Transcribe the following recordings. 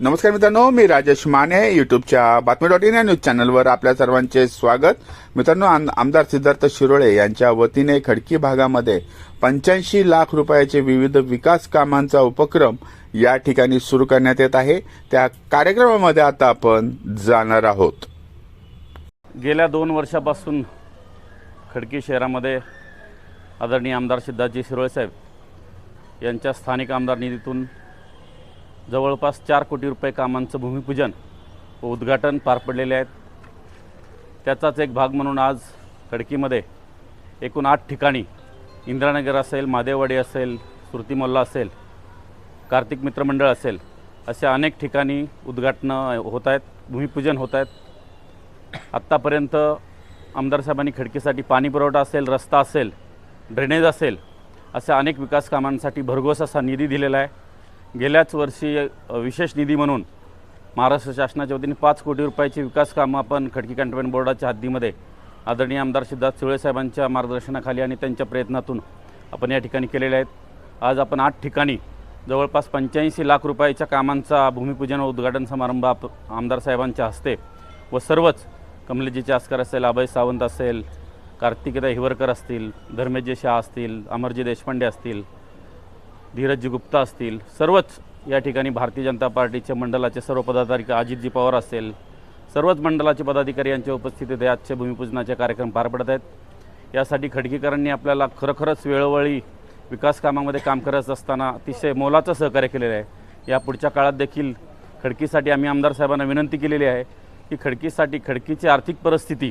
नमस्कार मित्रांनो मी राजेश माने युट्यूबच्या बातमी डॉट इन या न्यूज चॅनलवर आपल्या सर्वांचे स्वागत. मित्रांनो आम- आमदार सिद्धार्थ शिरोळे यांच्या वतीने खडकी भागामध्ये पंच्याऐंशी लाख रुपयाचे विविध विकास कामांचा उपक्रम या ठिकाणी सुरू करण्यात येत आहे. त्या कार्यक्रमामध्ये आता आपण जाणार आहोत. गेल्या दोन वर्षापासून खडकी शहरामध्ये आदरणीय आमदार सिद्धार्थजी शिरोळे साहेब यांच्या स्थानिक आमदार निधीतून जवळपास चार कोटी रुपये कामांचं भूमिपूजन व उद्घाटन पार पडलेले आहेत. त्याचाच एक भाग म्हणून आज खडकीमध्ये एकूण आठ ठिकाणी इंद्रानगर असेल महादेववाडी असेल स्मृतिमल्ला असेल कार्तिक मित्रमंडळ असेल अशा अनेक ठिकाणी उद्घाटनं होत आहेत भूमिपूजन होत आहेत. आत्तापर्यंत आमदार साहेबांनी खडकीसाठी पाणी पुरवठा असेल रस्ता असेल ड्रेनेज असेल अशा अनेक विकास कामांसाठी भरघोस असा निधी दिलेला आहे. गेल्याच वर्षी विशेष निधी म्हणून महाराष्ट्र शासनाच्या वतीने पाच कोटी रुपयाची विकास कामं आपण खडकी कॅन्टोन्मेंट बोर्डाच्या हद्दीमध्ये आदरणीय आमदार सिद्धार्थ सुळेसाहेबांच्या मार्गदर्शनाखाली आणि त्यांच्या प्रयत्नातून आपण या ठिकाणी केलेले आहेत. आज आपण आठ ठिकाणी जवळपास पंच्याऐंशी लाख रुपयाच्या कामांचा भूमिपूजन व उद्घाटन समारंभ आप आमदार साहेबांच्या हस्ते व सर्वच कमलेजीचे आस्कर असेल अभय सावंत असेल कार्तिकेय हिवरकर असतील धर्मेजी शाह असतील अमरजी देशपांडे असतील धीरजजी गुप्ता असतील सर्वच या ठिकाणी भारतीय जनता पार्टीचे मंडळाचे सर्व पदाधिकारी अजितजी पवार असेल सर्वच मंडळाचे पदाधिकारी यांच्या उपस्थितीत आजच्या भूमिपूजनाचे कार्यक्रम पार पडत आहेत. यासाठी खडकीकरांनी आपल्याला खरोखरच वेळोवेळी विकास कामामध्ये काम करत असताना अतिशय मोलाचं सहकार्य केलेलं आहे. या पुढच्या काळात देखील खडकीसाठी आम्ही आमदार साहेबांना विनंती केलेली आहे की खडकीसाठी खडकीची आर्थिक परिस्थिती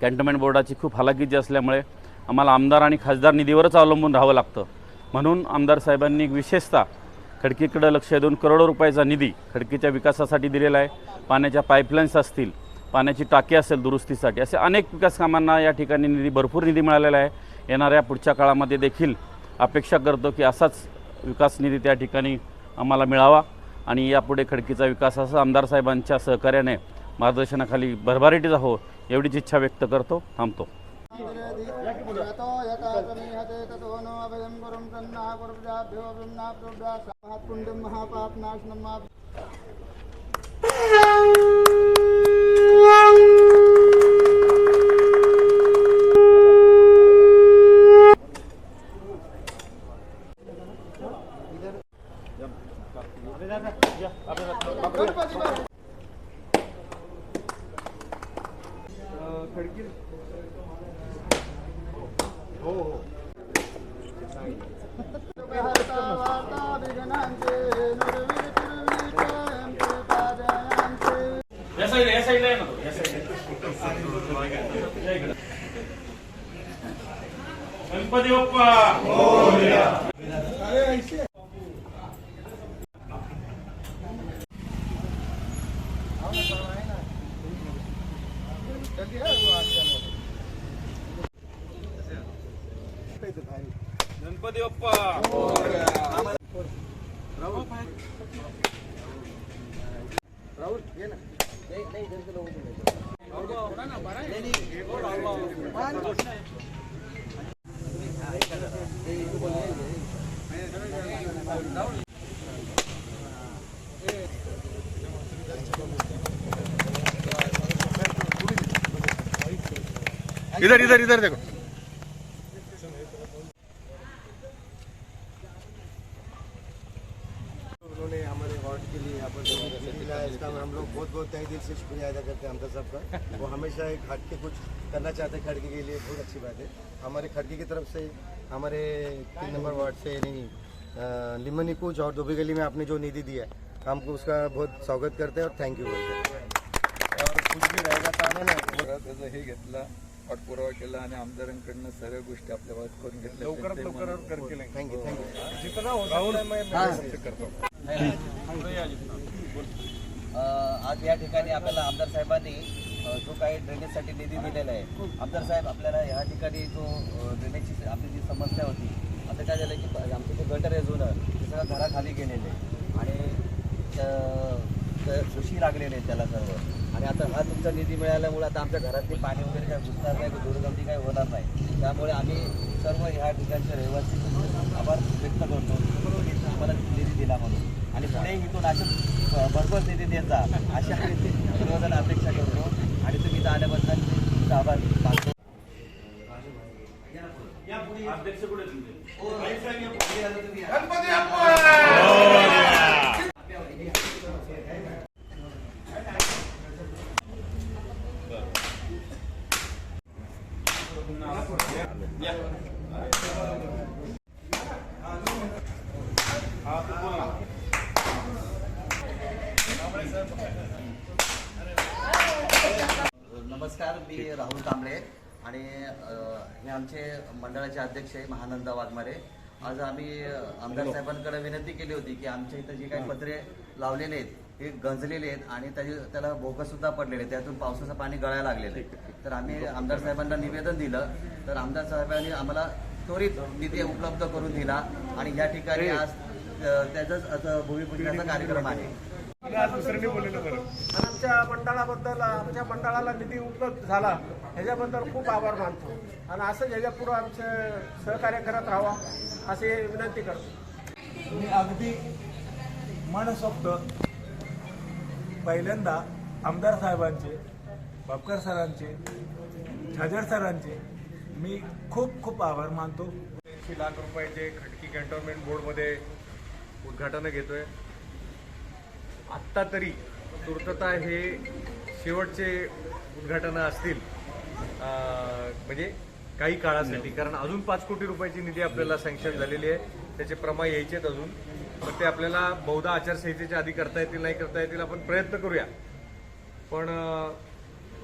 कॅन्टोन्मेंट बोर्डाची खूप हालाकीची असल्यामुळे आम्हाला आमदार आणि खासदार निधीवरच अवलंबून राहावं लागतं. म्हणून आमदार साहेबांनी विशेषतः खडकीकडं लक्ष देऊन करोडो रुपयाचा निधी खडकीच्या विकासासाठी दिलेला आहे. पाण्याच्या पाईपलाईन्स असतील पाण्याची टाकी असेल दुरुस्तीसाठी असे अनेक विकास कामांना या ठिकाणी निधी भरपूर निधी मिळालेला आहे. येणाऱ्या पुढच्या काळामध्ये देखील अपेक्षा करतो की असाच विकास निधी त्या ठिकाणी आम्हाला मिळावा आणि यापुढे खडकीचा विकास असा आमदार साहेबांच्या सहकार्याने मार्गदर्शनाखाली भरभराटीचा हो एवढीच इच्छा व्यक्त करतो थांबतो. यतो यथासमीहते ततो नो अभयं गुरुं सन्नाः गुरुभ्याभ्यो ब्रह्माभ्योभ्यः महत्पुण्यं महापाप्नाशनं मा गणपती बाप्पा. इधर इधर इधर देखो। उन्होंने हमारे वार्ड के लिए यहाँ पर ज़मीन मिला इसका हम लोग बहुत बहुत तहे दिल से शुक्रिया अदा करते हैं हमदा साहब वो हमेशा एक हट के कुछ करना चाहते हैं खड़की के लिए बहुत अच्छी बात है। हमारे खड़की की तरफ़ से हमारे तीन नंबर वार्ड से यानी लिमनी कुछ और दुबी गली में आपने जो निधि दिया है हमको उसका बहुत स्वागत करते हैं और थैंक यू बोलते हैं। और कुछ भी रहेगा तो ना। हे घेतला। पाठपुरावा केला आणि आमदारांकडनं सर्व गोष्टी आपल्या बाबत करून घेतल्या. लवकरात लवकर thank you thank you uh, आज या ठिकाणी आपल्याला आमदार साहेबांनी जो काही ड्रेनेजसाठी निधी दिलेला आहे आमदार साहेब आपल्याला ह्या ठिकाणी जो ड्रेनेजची आपली जी समस्या होती आता काय झालं की आमचं जे गटर आहे जुनं ते सगळं घराखाली गेलेलं आहे. आणि उशी लागलेले आहे त्याला सर्व. आणि आता हा तुमचा निधी मिळाल्यामुळे आता आमच्या घरातली पाणी वगैरे काय घुसणार नाही दुर्गंधी काही होणार नाही. त्यामुळे आम्ही सर्व ह्या ठिकाणचे रहिवासी आभार व्यक्त करतो. की तुम्हाला निधी दिला म्हणून. आणि पुढे इथून असेच अ, भरपूर निधी देत जा अशा आम्ही सर्वजण अपेक्षा करतो. आणि तुम्ही इथं आल्याबद्दल तुमचा आभार मानतो अध्यक्ष कुठे तुमचे नमस्कार मी राहुल कांबळे आणि अ, हे आमचे मंडळाचे अध्यक्ष आहे महानंदा वाघमारे. आज आम्ही आमदार साहेबांकडे विनंती केली होती की आमच्या इथं जे काही पत्रे लावलेले आहेत हे गंजलेले आहेत आणि त्याची त्याला भोकं सुद्धा पडलेले आहेत. त्यातून पावसाचं पाणी गळायला लागलेलं आहे. तर आम्ही आमदार साहेबांना निवेदन दिलं. तर आमदार साहेबांनी आम्हाला त्वरित निधी उपलब्ध करून दिला आणि या ठिकाणी आज त्याचाच भूमिपूजनाचा कार्यक्रम आहे. आमच्या मंडळाबद्दल आमच्या मंडळाला निधी उपलब्ध झाला ह्याच्याबद्दल खूप आभार मानतो. आणि असं ह्याच्या पुढं आमचं सहकार्य करत राहावा अशी विनंती करतो. मी अगदी मनसोक्त पहिल्यांदा आमदार साहेबांचे बापकर सरांचे झाजर सरांचे मी खूप खूप आभार मानतो. ऐंशी लाख रुपयाचे खडकी कॅन्टोन्मेंट बोर्डमध्ये उद्घाटनं घेतोय. आत्ता तरी तूर्तता हे शेवटचे उद्घाटनं असतील म्हणजे काही काळासाठी. कारण अजून पाच कोटी रुपयाची निधी आपल्याला सँक्शन झालेली आहे. त्याचे प्रमाण यायचे आहेत अजून. पण ते आपल्याला बहुधा आचारसंहितेच्या आधी करता येतील नाही करता येतील आपण प्रयत्न करूया. पण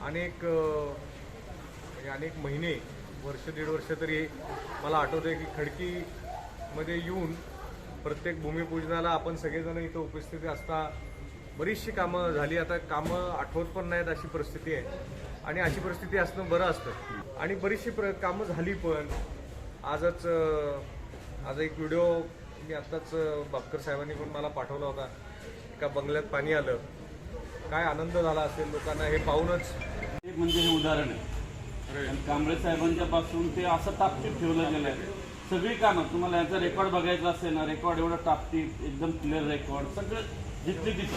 अनेक म्हणजे अनेक महिने वर्ष दीड वर्ष तरी मला आठवतंय की खडकीमध्ये येऊन प्रत्येक भूमिपूजनाला आपण सगळेजण इथं उपस्थिती असता. बरीचशी कामं झाली. आता कामं आठवत पण नाहीत अशी परिस्थिती आहे. आणि अशी परिस्थिती असणं बरं असतं. आणि बरीचशी प्र कामं झाली पण. आजच आज एक व्हिडिओ मी आत्ताच बापकर साहेबांनी पण मला पाठवला होता. एका बंगल्यात पाणी आलं. काय आनंद झाला असेल लोकांना हे पाहूनच. एक म्हणजे हे उदाहरण आहे. आणि कांबळे साहेबांच्या पासून ते असं टापटीप ठेवलं गेलं आहे. सगळी कामं तुम्हाला याचा रेकॉर्ड बघायचा असेल ना रेकॉर्ड एवढं टापटीप एकदम क्लिअर रेकॉर्ड सगळं जिथले तिथं.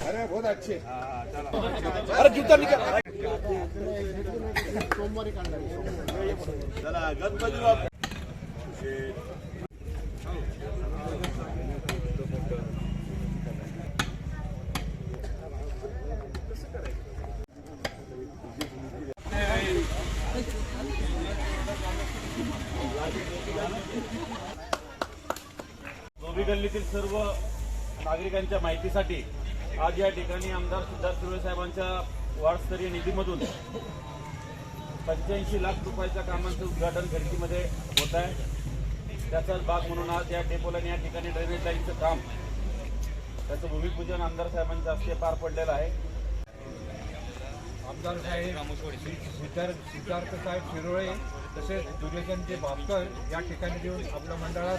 अरे बहुत अच्छे अरे जूता हा सोमवारी गेला माग मागण्या गेला गणपती सर्व नागरिकांच्या माहितीसाठी आज या ठिकाणी आमदार सिद्धार्थ सुर्वे साहेबांच्या वार्डस्तरीय निधीमधून पंच्याऐंशी लाख रुपयाच्या कामांचं उद्घाटन खडकीमध्ये होत आहे. त्याचाच भाग म्हणून आज या डेपोला या ठिकाणी ड्रेनेज लाईनचं काम त्याचं भूमिपूजन आमदार साहेबांच्या हस्ते पार पडलेलं आहे. आमदार साहेब सिद्धार्थ सिद्धार्थ साहेब शिरोळे तसेच दुर्योधनचे भास्कर या ठिकाणी येऊन आपल्या मंडळात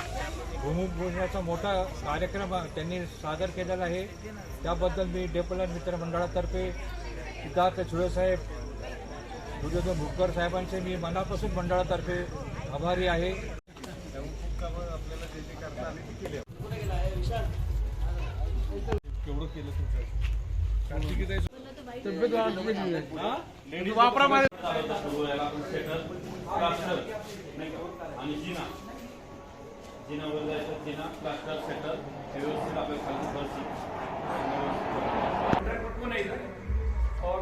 भूमिपूजनाचा मोठा कार्यक्रम त्यांनी सादर केलेला आहे. त्याबद्दल मी डेपला मित्र मंडळातर्फे सिद्धार्थ शिरोळे साहेब दुर्योधन भुकर साहेबांचे मी मनापासून मंडळातर्फे आभारी आहे. केवढं केलं तुमचं? आणि जिना जिनावर जायचं जिना प्लास्टर सेटर व्यवस्थित आपल्या खाली फरशी कोण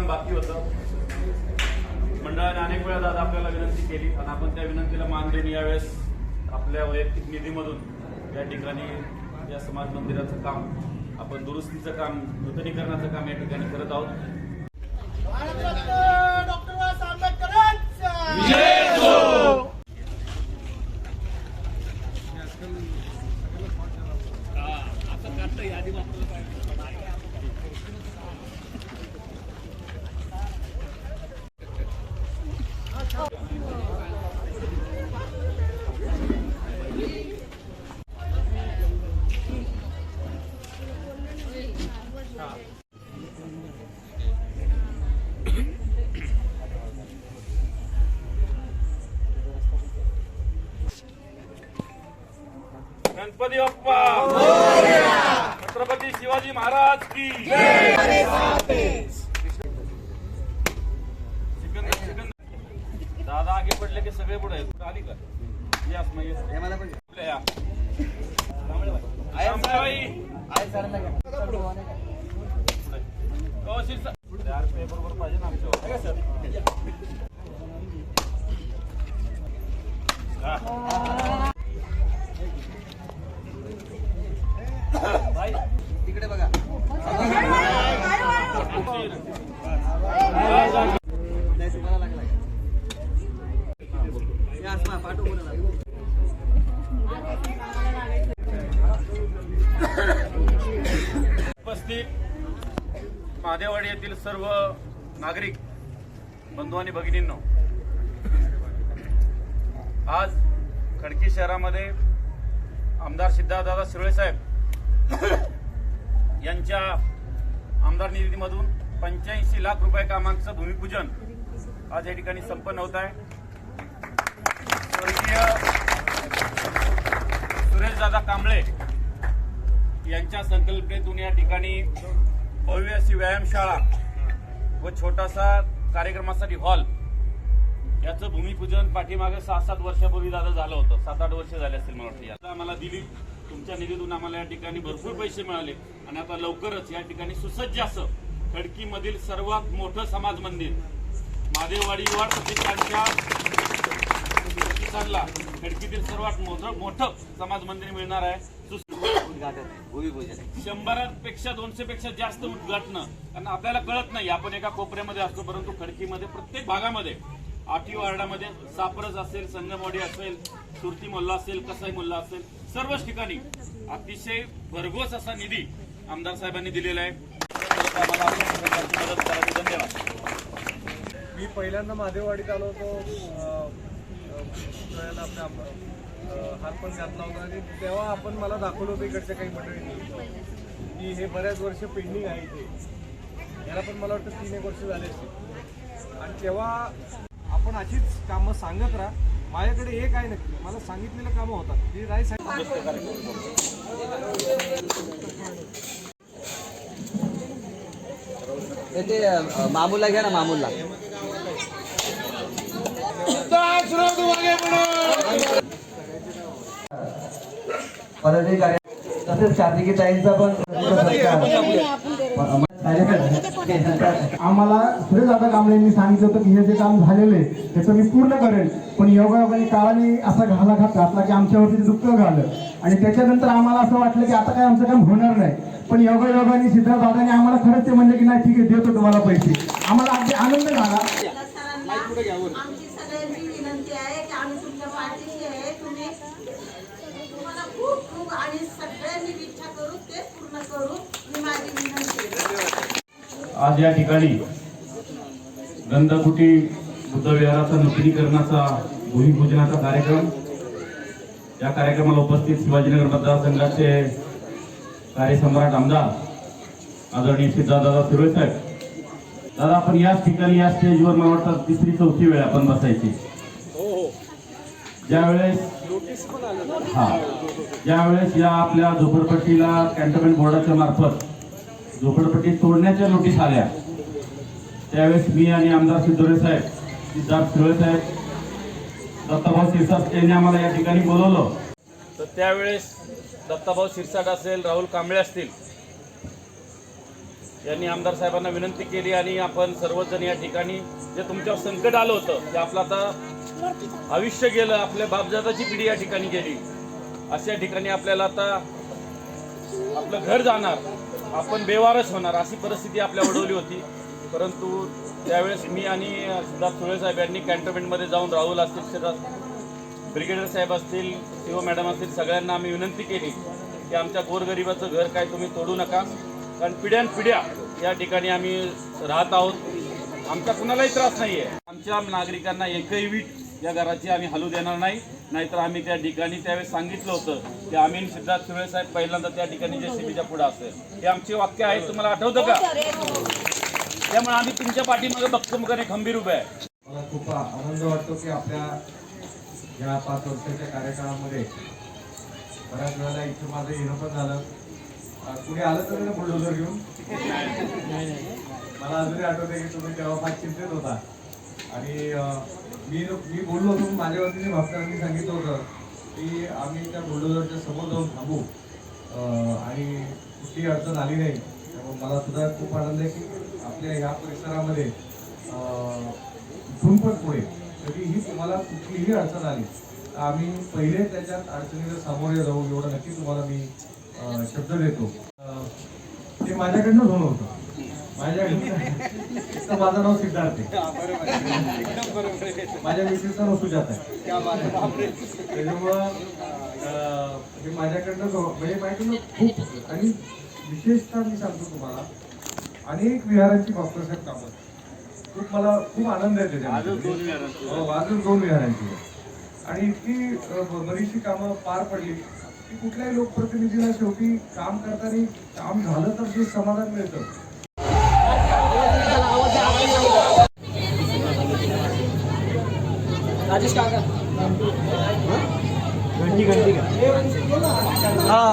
काम बाकी होतं. मंडळाने अनेक वेळा दादा आपल्याला विनंती केली आणि आपण त्या विनंतीला मान देऊन यावेळेस आपल्या वैयक्तिक निधीमधून या ठिकाणी या समाज मंदिराचं काम आपण दुरुस्तीचं काम नूतनीकरणाचं काम या ठिकाणी करत आहोत. गणपती बाप्पा छत्रपती शिवाजी महाराज की दादा आगे पडले की सगळे पुढे आली का? महादेवाडी सर्व नागरिक बंधू आणि भगिनींनो आज खडकी शहरामध्ये आमदार सिद्धार्थदादा शिरोळे साहेब यांच्या आमदार निधीमधून पंच्याऐंशी लाख रुपये कामांचं भूमिपूजन आज या ठिकाणी संपन्न होत आहे. स्वर्गीय सुरेशदादा कांबळे यांच्या संकल्पनेतून या ठिकाणी भव्य अशी व्यायामशाळा व छोटासा कार्यक्रमासाठी हॉल. याचं भूमिपूजन पाठीमागे सहा सात वर्षापूर्वी दादा झालं होतं. सात आठ वर्ष झाले असतील मला वाटतं. याला आम्हाला दिली तुमच्या निधीतून आम्हाला या ठिकाणी भरपूर पैसे मिळाले. आणि आता लवकरच या ठिकाणी सुसज्ज असं खडकीमधील सर्वात मोठं समाज मंदिर महादेववाडी युवा प्रतिष्ठानच्या खडकीतील सर्वात मोठं मोठं समाज मंदिर मिळणार आहे. उद्घाटन भूमिपूजन शंभरापेक्षा दोनशे पेक्षा जास्त उद्घाटन. कारण आपल्याला कळत नाही आपण एका कोपऱ्यामध्ये असतो परंतु खडकीमध्ये प्रत्येक भागामध्ये आठी वार्डामध्ये सापरस असेल संगमवाडी असेल सुरती मोल्ला असेल कसाई मोल्ला असेल सर्वच ठिकाणी अतिशय भरघोस असा निधी आमदार साहेबांनी दिलेला आहे. आम्हाला आपल्या प्रकारची मदत करावी धन्यवाद मी पहिल्यांदा महादेववाडीत आलो होतो. आपल्या हात पण घातला होता आणि तेव्हा आपण मला दाखवलं होतं इकडच्या काही मंडळींनी की हे बऱ्याच वर्ष पेंडिंग आहे इथे. याला पण मला वाटतं तीन एक वर्ष झाले असतील. आणि तेव्हा आपण अशीच कामं सांगत राहा. माझ्याकडे एक आहे नक्की? मला सांगितलेलं कामं होतात. ती नाही सांगितलं ते मामूला घ्या ना मामूला पदाधिकारी तसेच कार्तिकी ताईंचा पण आम्हाला सुरेशदादा कांबळेंनी सांगितलं होतं की हे जे काम झालेलं आहे त्याचं मी पूर्ण करेन. पण योगायोगाने काळाने असा घाला घात घातला की आमच्यावरती दुःख झालं आणि त्याच्यानंतर आम्हाला असं वाटलं की आता काय आमचं काम होणार नाही. पण योगायोगाने सिद्धार्थदादाने आम्हाला खरंच ते म्हणले की नाही ठीक आहे देतो तुम्हाला पैसे. आम्हाला अगदी आनंद झाला आमची सगळ्यांची विनंती आहे की आम्ही तुमच्या पाठीशी आहे तुम्ही तुम्हाला खूप खूप आणि सगळ्यांनी इच्छा करू तेच पूर्ण करू. ही माझी विनंती आज या ठिकाणी गंधकुटी बुद्धविहाराचा नूतनीकरणाचा भूमिपूजनाचा कार्यक्रम या कार्यक्रमाला उपस्थित शिवाजीनगर मतदारसंघाचे कार्यसम्राट आमदार आदरणीय सिद्धार्थदादा सुरे साहेब. दादा आपण याच ठिकाणी या स्टेजवर मला वाटतं तिसरी चौथी वेळ आपण बसायची. ज्यावेळेस हा. ज्यावेळेस या आपल्या झोपडपट्टीला कॅन्टोन्मेंट बोर्डाच्या मार्फत झोपडपट्टी तोडण्याच्या नोटीस आल्या. त्यावेळेस मी आणि आमदार सिद्धोरे साहेब सिद्धार्थ सुळे साहेब दत्ताभाऊ शिरसाट यांनी आम्हाला या ठिकाणी बोलवलं. तर त्यावेळेस दत्ताभाऊ शिरसाट असेल राहुल कांबळे असतील यांनी आमदार साहेबांना विनंती केली आणि आपण सर्वजण या ठिकाणी जे तुमच्यावर संकट आलं होतं ते आपलं आता आयुष्य गेलं आपल्या बापजादाची पिढी या ठिकाणी गेली. अशा ठिकाणी आपल्याला आता आपलं घर जाणार आपण बेवारच होणार अशी परिस्थिती आपल्या वडवली होती. परंतु त्यावेळेस मी आणि सिद्धार्थ सुळे साहेब यांनी कॅन्टोनमेंटमध्ये जाऊन राहुल असतील सिद्धार्थ ब्रिगेडियर साहेब असतील शिव मॅडम असतील सगळ्यांना आम्ही विनंती केली की आमच्या गोरगरिबाचं घर काय तुम्ही तोडू नका. कारण पिढ्यानपिढ्या या ठिकाणी आम्ही राहत आहोत. आमचा कुणालाही त्रास नाही आहे आमच्या नागरिकांना एकही वीट या घराची आम्ही हलू देणार नाही. नाहीतर आम्ही त्या ठिकाणी त्यावेळेस सांगितलं होतं की आम्ही सिद्धार्थ सुळे साहेब पहिल्यांदा त्या ठिकाणी जे सीबीच्या पुढे असेल. हे आमचे वाक्य आहे तुम्हाला आठवतं का? त्यामुळे आम्ही तुमच्या पाठीमागे भक्कमपणे खंबीर उभे आहे. मला खूप आनंद वाटतो की आपल्या या पाच वर्षाच्या कार्यकाळामध्ये बऱ्याच वेळेला इथे माझं येणं पण झालं. कुणी आलं तर ना बुलडोजर घेऊन? मला अजूनही आठवते की तुम्ही तेव्हा फार चिंतित होता. आणि मी मी बोललो होतो माझ्या वतीने भास्करांनी सांगितलं होतं की आम्ही त्या बुलडोजरच्या समोर जाऊन थांबू. आणि कुठलीही अडचण आली नाही. त्यामुळे मला सुद्धा खूप आनंद आहे की आपल्या ह्या परिसरामध्ये झुंपट इथून पण पुढे कधीही तुम्हाला कुठलीही अडचण आली तर आम्ही पहिले त्याच्यात अडचणीला सामोरे जाऊ एवढं नक्की तुम्हाला मी शब्द देतो. ते माझ्याकडनं होणं होतं. तर माझं नाव सिद्धार्थ आहे. माझ्या मिसेसचं नाव सुजात आहे. त्याच्यामुळं हे माझ्याकडनं म्हणजे माझ्याकडनं खूप आणि विशेषतः मी सांगतो तुम्हाला अनेक विहारांची बाप्पासाहेब कामं आहेत. खूप मला खूप आनंद आहे त्याच्यामध्ये. हो, अजून दोन विहारांची. आणि इतकी बरीचशी कामं पार पडली. की कुठल्याही लोकप्रतिनिधीला शेवटी काम करताना काम झालं तर जे समाधान मिळतं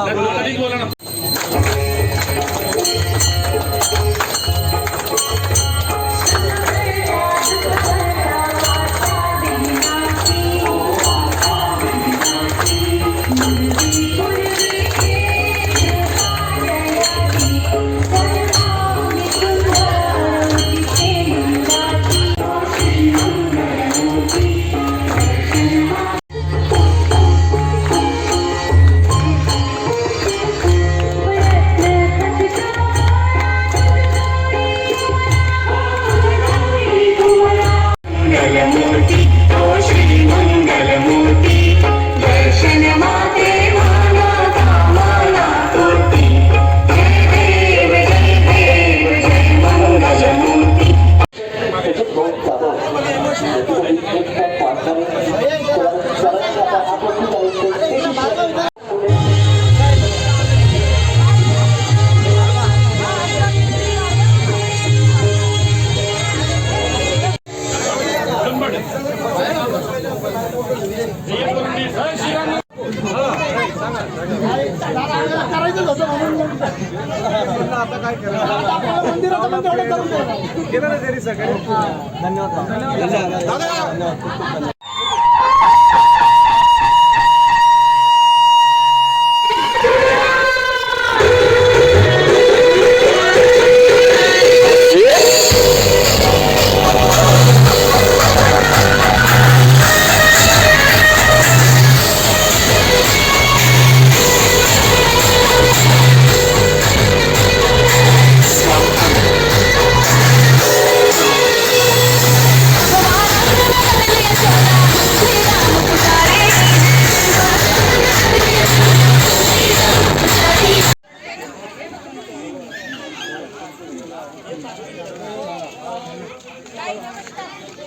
मंगलमूर्ती गणपती बाप्पा